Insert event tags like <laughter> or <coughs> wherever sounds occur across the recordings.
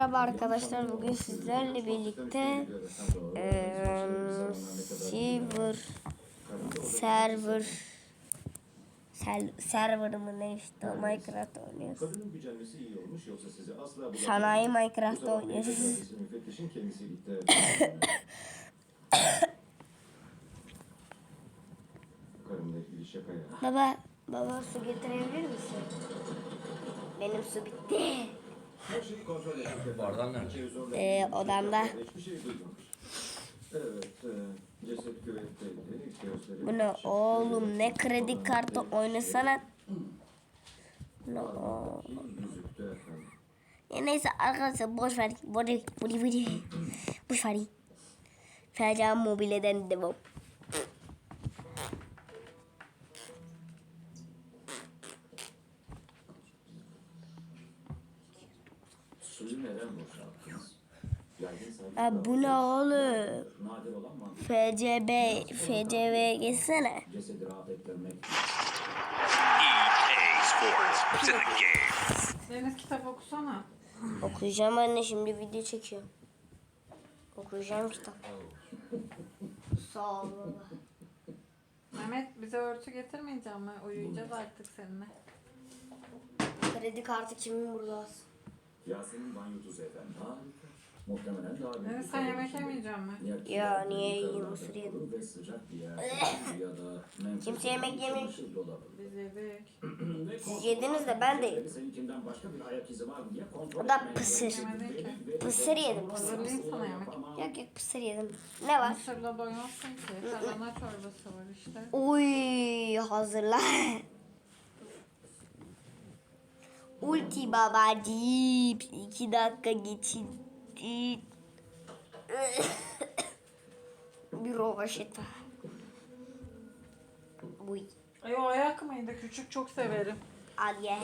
Merhaba arkadaşlar bugün sizlerle birlikte eee server server server mı ne işte Minecraft oynuyoruz. Sanayi Minecraft oynuyoruz. Baba baba su getirebilir misin? Benim su bitti. Her şeyi kontrol edildi. Bardan nerede? Ee, odamda. Hiçbir şey duymamış. Evet, e, ceset küvetteydi. Gözleri Bu ne oğlum ne kredi kartı oynasana. No. yüzüktü efendim. Ya neyse arkadaşlar boş ver. Boş ver. Boş ver. Boş ver. Fercan mobileden devam. Aa, bu ne oğlum? FCB, FCB geçsene. Deniz kitap okusana. Okuyacağım anne şimdi video çekiyorum. Okuyacağım kitap. Sağ ol baba. Mehmet bize örtü getirmeyeceğim mi? Uyuyacağız artık seninle. Kredi kartı kimin burada? Yasemin banyo tuzu efendim. Muhtemelen daha büyük. Deniz sen yemek yemeyecek mi? Ya, niye yiyeyim? Mısır yedim. Ve sıcak bir yer. ya da <laughs> menfez Kimse yemek yemiyor. çamaşır dolabı. Biz yedik. <clears throat> Ve kontrol yediniz de ben de yedim. Seninkinden başka bir ayak izi var mı diye kontrol O da etmeye pısır. Yemedin ki. Pısır yedim pısır. Hazırlayayım sana yemek. Yok yok pısır yedim. Ne var? Mısırla doymazsın ki. Tarhana çorbası var işte. Uy hazırla. Ulti babacığım. İki dakika geçin. <coughs> Bir rovaşeta. Uy. Ay o ayak mıydı? Küçük çok severim. Al ye.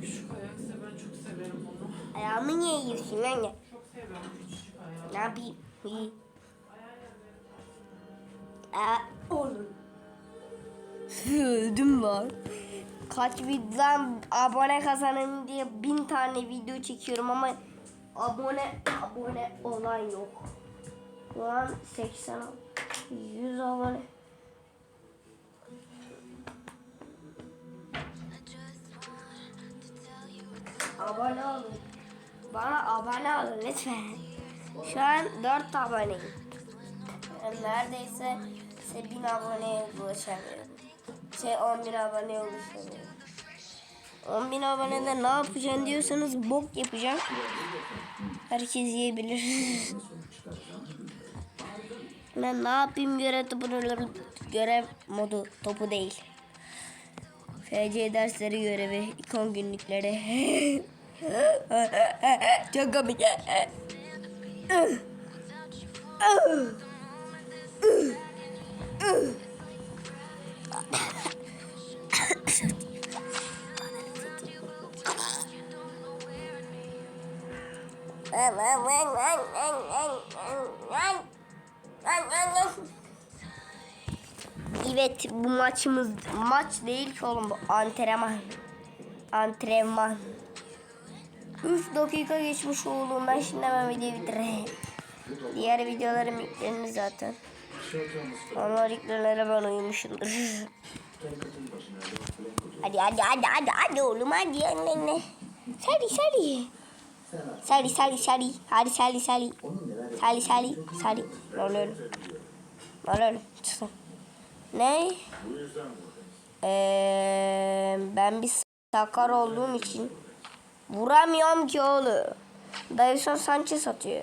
Küçük ayaksa ben çok severim onu. Ayağımı niye yiyorsun anne? Çok seviyorum küçücük ayağı. Ne yapayım? İyi. Aa, oğlum. Öldüm lan. Kaç videodan abone kazanayım diye bin tane video çekiyorum ama abone abone olan yok. Şu an 80 100 abone. Abone olun. Bana abone olun lütfen. Şu an 4 aboneyim. Neredeyse işte 1000 aboneye ulaşamıyorum. Şey 10 bin aboneye ulaşamıyorum. 10 bin abonede ne yapacaksın diyorsanız bok yapacağım. Herkes yiyebilir. <laughs> ben ne yapayım görev topu görev modu topu değil. FC dersleri görevi, ikon günlükleri. <laughs> Çok komik. <laughs> Evet bu maçımız maç değil ki oğlum bu antrenman. Antrenman. 3 dakika geçmiş oğlum ben şimdi hemen videoyu bitireyim. Diğer videolarım yüklenir zaten. Onlar yüklenene ben uyumuşumdur. hadi hadi hadi hadi hadi oğlum hadi anne. Sali sali. Sali sali sali. Hadi sali. Sali sali sali. Ne oluyor? Ne oluyor? Çıksın. Ne? Ee, ben bir sakar olduğum için vuramıyorum ki oğlum. Davison Sanchez atıyor.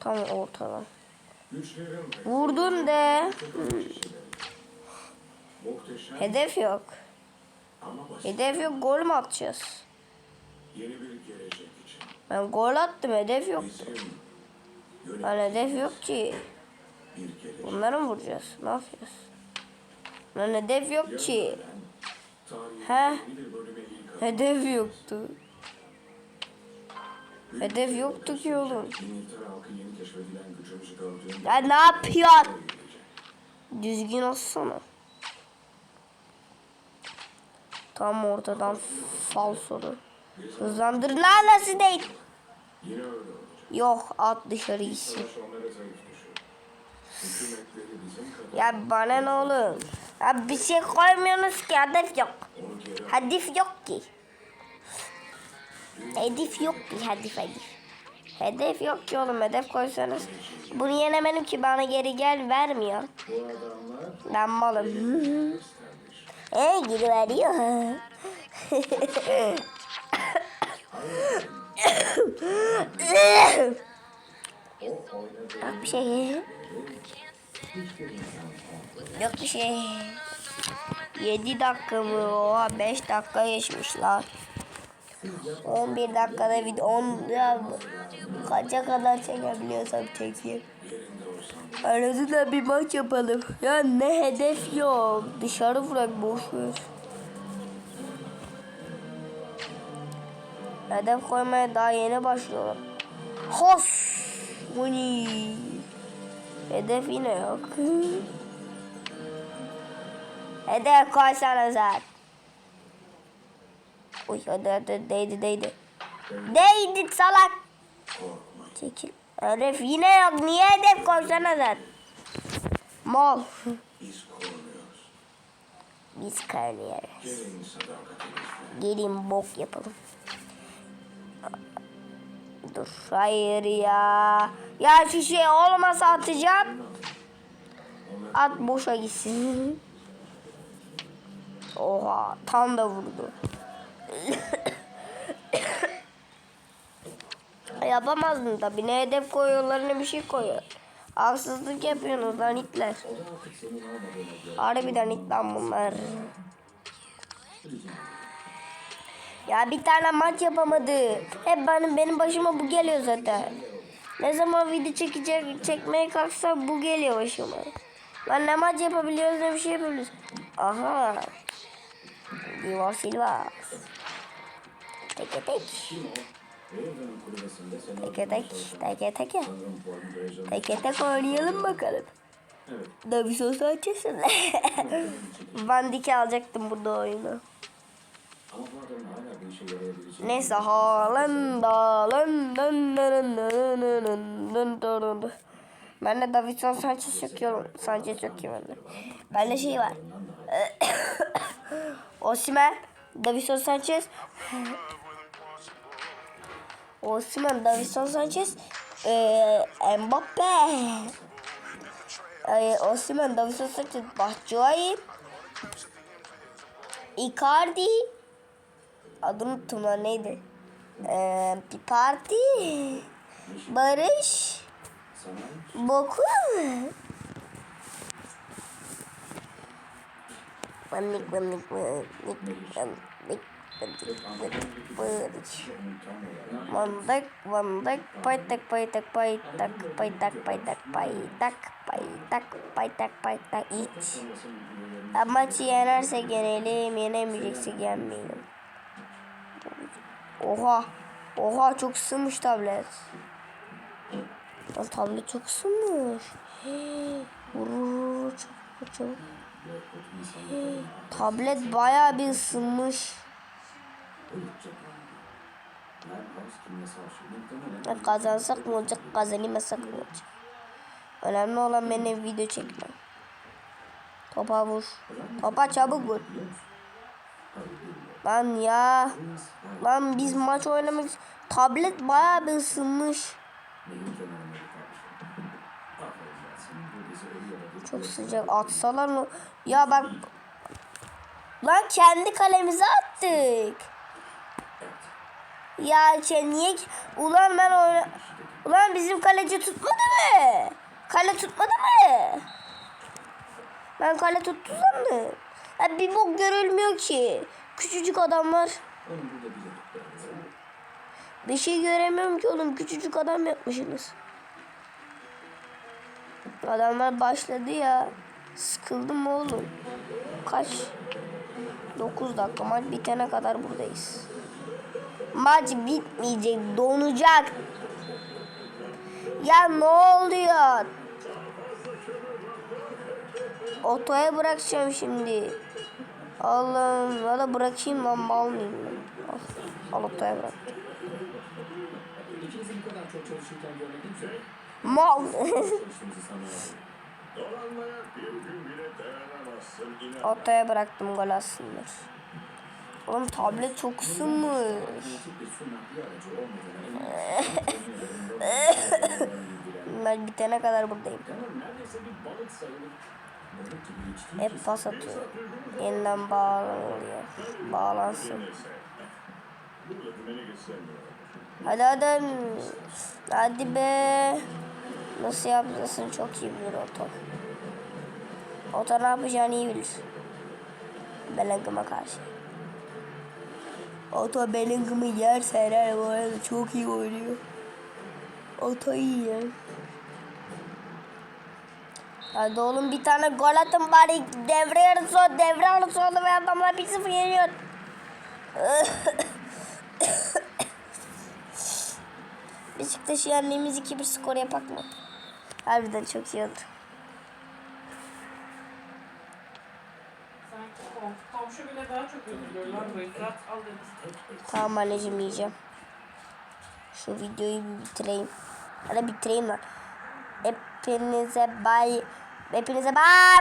Tam ortadan. Güçlerim Vurdun de. Hedef yok. Hedef yok gol mü atacağız? Yeni bir gelecek için. Ben gol attım hedef yok. Bizim Lan hedef yok ki. Bunları mı vuracağız? Ne yapacağız? Lan hedef yok ki. He? Hedef yoktu. Hedef yoktu ki oğlum. Ya ne yapıyorsun? Düzgün olsana. Tam ortadan falsolu. Hızlandır lan nasıl değil? Yok at dışarı gitsin. Ya bana ne oğlum? Ya bir şey koymuyorsunuz ki hedef yok. Hedef yok ki. Hedef yok ki hedef hedef. Hedef yok ki oğlum hedef koysanız. Bunu yenemedim ki bana geri gel vermiyor. Ben malım. <laughs> istermiş. E geri veriyor. <laughs> Yok bir şey. Yok bir şey. 7 dakika mı? Oha 5 dakika geçmiş lan. 11 dakikada video 10 ya kaça kadar çekebiliyorsam çekeyim. Arada da bir maç yapalım. Ya ne hedef yok. Dışarı bırak boş. Hedef koymaya daha yeni başlıyorlar. Hos! Muni. Hedef yine yok. <laughs> Hedef koysana zaten. Uy hadi hadi değdi değdi. Değdi salak. Çekil. Hedef yine yok. Niye hedef koysana zaten? Mal. Biz korunuyoruz. Biz sadakatimizle. Gelin bok yapalım. Dur hayır ya. Ya şu şey olmasa atacağım. At boşa gitsin. Oha tam da vurdu. <coughs> Yapamazdın tabi. Ne hedef koyuyorlar ne bir şey koyuyor. Haksızlık yapıyorsunuz lan itler. Harbiden it lan bunlar. Ya bir tane maç yapamadı. Hep benim benim başıma bu geliyor zaten. Ne zaman video çekecek çekmeye kalksam bu geliyor başıma. Lan ne maç yapabiliyoruz ne bir şey yapabiliyoruz. Aha. Divar Silva. Teke tek. Teke tek. Teke teke. Teke tek oynayalım bakalım. Evet. Davison Sanchez'in. Van Dijk'i alacaktım burada oyunu. Neyse Haaland'a Ben de Davidson Sanchez çekiyorum. Sanchez çekiyorum ben de. Bende şey var. Osman, Davidson Sanchez. Osman, Davidson Sanchez. Ee, Mbappe. Ee, Osman, Davidson Sanchez, Bahçuayi. Icardi. Adını unuttum lan neydi? Ee, bir parti. Barış. Boku. Manik manik manik manik Barış. Mandak mandak paytak paytak paytak paytak paytak paytak paytak paytak paytak iç. Ya Maçı yenersek yenelim, yenemeyeceksek yenmeyelim. Oha, oha çok ısınmış tablet. Lan tablet çok ısınmış. <gasps> Vurur, çabuk çabuk. Tablet bayağı bir ısınmış. Kazansak mı olacak, kazanamasak mı olacak? Önemli olan benim video çekmem. Topa vur. Topa çabuk vur. Lan ya. Lan biz maç oynamak Tablet bayağı bir ısınmış. Çok sıcak. Atsalar mı? Ya bak. Lan kendi kalemize attık. Ya şey niye? Ulan ben oyna... Ulan bizim kaleci tutmadı mı? Kale tutmadı mı? Ben kale tuttu sandım. Ya bir bok görülmüyor ki. Küçücük adamlar. Bir şey göremiyorum ki oğlum. Küçücük adam yapmışsınız. Adamlar başladı ya. Sıkıldım oğlum. Kaç? 9 dakika maç bitene kadar buradayız. Maç bitmeyecek, donacak. Ya ne oluyor? Otoya bırakacağım şimdi. Allah'ım valla bırakayım ben mal mıyım ben? Al, alıp da bıraktım. Mal. <laughs> Ortaya bıraktım gol aslında. Oğlum tablet çok ısınmış. <laughs> ben bitene kadar buradayım. Hep pas atıyor. Yeniden bağlanıyor. Bağlansın. Hadi hadi. Hadi be. Nasıl yapacaksın çok iyi bilir Oto. Oto ne yapacağını iyi bilir. Bellingham'a karşı. Oto Bellingham'ı yerse herhalde bu arada çok iyi oynuyor. Oto iyi ya. Hadi oğlum bir tane gol atın bari devre yarısı devre arası oldu ve adamlar 1-0 yeniyor. <coughs> Beşiktaş'ı yendiğimiz 2-1 skor yapak mı? Harbiden çok iyi kom komşu bile daha çok üzülüyor lan bu al. Tamam anneciğim yiyeceğim. Şu videoyu bir bitireyim. Hadi bitireyim lan. Hepinize bay. Hepinize bay bay.